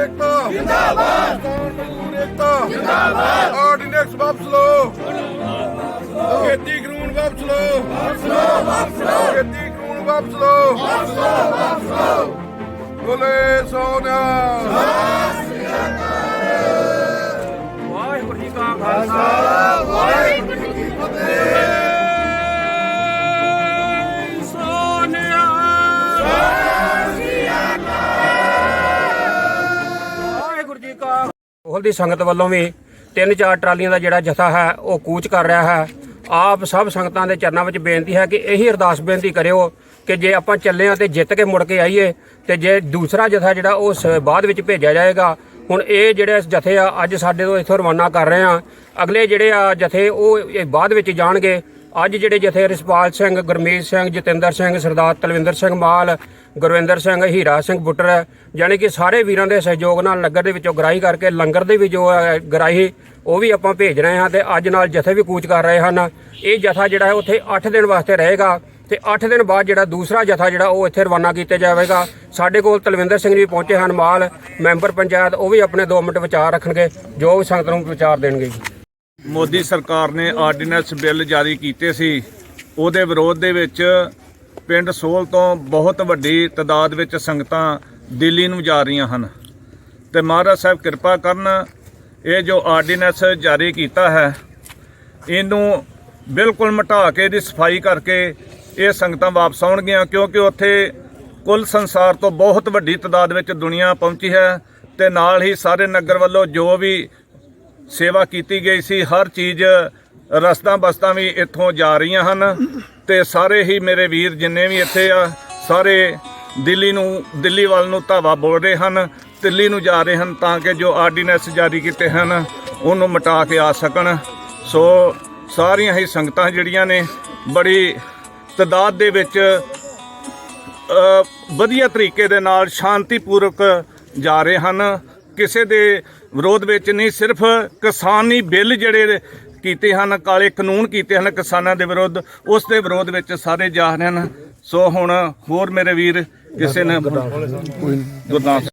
ਏਕਤਾ। ਜਿੰਦਾਬਾਦ। ਕਿਸਾਨ ਮਜ਼ਦੂਰ ਏਕਤਾ ਆਰਡੀਨੈਂਸ ਵਾਪਸ ਲਓ। ਖੇਤੀ ਕਾਨੂੰਨ ਵਾਪਸ ਲਓ। ਵਾਪਸ ਲਓ ਵਾਪਸ ਲਓ ਖੇਤੀ ਕਾਨੂੰਨ ਵਾਪਸ ਲਓ ਵਾਪਸ ਲਓ ਵਾਪਸ ਲਓ। ਬੋਲੇ ਸੋਨਿਆ। ਕਾ ਦੀ ਸੰਗਤ ਵੱਲੋਂ ਵੀ ਤਿੰਨ ਚਾਰ ਟਰਾਲੀਆਂ ਦਾ ਜਿਹੜਾ ਜਥਾ ਹੈ, ਉਹ ਕੂਚ ਕਰ ਰਿਹਾ ਹੈ। ਆਪ ਸਭ ਸੰਗਤਾਂ ਦੇ ਚਰਨਾਂ ਵਿੱਚ ਬੇਨਤੀ ਹੈ ਕਿ ਇਹੀ ਅਰਦਾਸ ਬੇਨਤੀ ਕਰਿਓ ਕਿ ਜੇ ਆਪਾਂ ਚੱਲੇ ਆ ਤੇ ਜਿੱਤ ਕੇ ਮੁੜ ਕੇ ਆਈਏ ਤੇ ਜੇ ਦੂਸਰਾ ਜਥਾ ਜਿਹੜਾ ਉਹ ਸ- ਬਾਅਦ ਵਿੱਚ ਭੇਜਿਆ ਜਾਏਗਾ, ਹੁਣ ਇਹ ਜਿਹੜੇ ਜਥੇ ਆ, ਅੱਜ ਸਾਡੇ ਤੋਂ ਇੱਥੋਂ ਰਵਾਨਾ ਕਰ ਰਹੇ ਆ ਅਗਲੇ ਜਿਹੜੇ ਆ ਜਥੇ, ਉਹ ਇਹ ਬਾਅਦ ਵਿੱਚ ਜਾਣਗੇ। ਅੱਜ ਜਿਹੜੇ ਜਥੇ ਰਿਸਪਾਲ ਸਿੰਘ, ਗੁਰਮੀਤ ਸਿੰਘ, ਜਤਿੰਦਰ ਸਿੰਘ, ਸਰਦਾਰ ਤਲਵਿੰਦਰ ਸਿੰਘ ਮਾਲ ਗੁਰਵਿੰਦਰ ਸਿੰਘ, ਹੀਰਾ ਸਿੰਘ ਬੁੱਟਰ ਯਾਨੀ ਕਿ ਸਾਰੇ ਵੀਰਾਂ ਦੇ ਸਹਿਯੋਗ ਨਾਲ ਲੰਗਰ ਦੇ ਵਿੱਚੋਂ ਗਰਾਈ ਕਰਕੇ ਲੰਗਰ ਦੇ ਵੀ ਜੋ ਹੈ ਗਰਾਈ ਉਹ ਵੀ ਆਪਾਂ ਭੇਜ ਰਹੇ ਹਾਂ ਤੇ ਅੱਜ ਨਾਲ ਜਥੇ ਵੀ ਕੂਚ ਕਰ ਰਹੇ ਹਨ। ਇਹ ਜਥਾ ਜਿਹੜਾ ਹੈ ਉੱਥੇ 8 ਦਿਨ ਵਾਸਤੇ ਰਹੇਗਾ ਤੇ 8 ਦਿਨ ਬਾਅਦ ਜਿਹੜਾ ਦੂਸਰਾ ਜਥਾ ਜਿਹੜਾ ਉਹ ਇੱਥੇ ਰਵਾਨਾ ਕੀਤਾ ਜਾਵੇਗਾ। ਸਾਡੇ ਕੋਲ ਤਲਵਿੰਦਰ ਸਿੰਘ ਜੀ ਪਹੁੰਚੇ ਹਨ ਮਾਲ, ਮੈਂਬਰ ਪੰਚਾਇਤ, ਉਹ ਵੀ ਆਪਣੇ 2 ਮਿੰਟ ਵਿਚਾਰ ਰੱਖਣਗੇ। ਜੋ ਵੀ ਸੰਗਤ ਨੂੰ ਵਿਚਾਰ ਦੇਣਗੇ ਜੀ। ਮੋਦੀ ਸਰਕਾਰ ਨੇ ਆਰਡੀਨੈਂਸ ਬਿੱਲ ਜਾਰੀ ਕੀਤੇ ਸੀ। ਉਹਦੇ ਵਿਰੋਧ ਦੇ ਵਿੱਚ ਪਿੰਡ ਸੋਲ ਤੋਂ ਬਹੁਤ ਵੱਡੀ ਤਦਾਦ ਵਿੱਚ ਸੰਗਤਾਂ ਦਿੱਲੀ ਨੂੰ ਜਾ ਰਹੀਆਂ ਹਨ। ਤੇ ਮਹਾਰਾਜ ਸਾਹਿਬ ਕਿਰਪਾ ਕਰਨ, ਇਹ ਜੋ ਆਰਡੀਨੈਂਸ ਜਾਰੀ ਕੀਤਾ ਹੈ, ਇਹਨੂੰ ਬਿਲਕੁਲ ਮਿਟਾ ਕੇ ਇਹਦੀ ਸਫ਼ਾਈ ਕਰਕੇ ਇਹ ਸੰਗਤਾਂ ਵਾਪਸ ਆਉਣਗੀਆਂ, ਕਿਉਂਕਿ ਉੱਥੇ ਕੁੱਲ ਸੰਸਾਰ ਤੋਂ ਬਹੁਤ ਵੱਡੀ ਤਦਾਦ ਵਿੱਚ ਦੁਨੀਆ ਪਹੁੰਚੀ ਹੈ ਤੇ ਨਾਲ ਹੀ ਸਾਰੇ ਨਗਰ ਵੱਲੋਂ ਜੋ ਵੀ ਸੇਵਾ ਕੀਤੀ ਗਈ ਸੀ, ਹਰ ਚੀਜ਼ ਰਸਤਾਂ ਬਸਤਾਂ ਵੀ ਇੱਥੋਂ ਜਾ ਰਹੀਆਂ ਹਨ ਤੇ ਸਾਰੇ ਹੀ ਮੇਰੇ ਵੀਰ ਜਿੰਨੇ ਵੀ ਇੱਥੇ ਆ, ਸਾਰੇ ਦਿੱਲੀ ਨੂੰ, ਦਿੱਲੀ ਵੱਲ ਨੂੰ ਧਾਵਾ ਬੋਲ ਰਹੇ ਹਨ, ਦਿੱਲੀ ਨੂੰ ਜਾ ਰਹੇ ਹਨ ਤਾਂ ਕਿ ਜੋ ਆਰਡੀਨੈਂਸ ਜਾਰੀ ਕੀਤੇ ਹਨ, ਉਹਨੂੰ ਮਿਟਾ ਕੇ ਆ ਸਕਣ। ਸੋ ਸਾਰੀਆਂ ਹੀ ਸੰਗਤਾਂ ਜਿਹੜੀਆਂ ਨੇ, ਬੜੀ ਤਦਾਦ ਦੇ ਵਿੱਚ ਵਧੀਆ ਤਰੀਕੇ ਦੇ ਨਾਲ ਸ਼ਾਂਤੀਪੂਰਵਕ ਜਾ ਰਹੇ ਹਨ। ਕਿਸੇ ਦੇ ਵਿਰੋਧ ਵਿੱਚ ਨਹੀਂ, ਸਿਰਫ ਕਿਸਾਨੀ ਬਿੱਲ ਜਿਹੜੇ ਕੀਤੇ ਹਨ ਕਾਲੇ ਕਾਨੂੰਨ ਕੀਤੇ ਹਨ ਕਿਸਾਨਾਂ ਦੇ ਵਿਰੁੱਧ ਉਸ ਦੇ ਵਿਰੋਧ ਵਿੱਚ ਸਾਰੇ ਜਾ ਰਹੇ ਹਨ। ਸੋ ਹੁਣ ਹੋਰ ਮੇਰੇ ਵੀਰ ਕਿਸੇ ਨੇ ਗੁਰਦਾਸ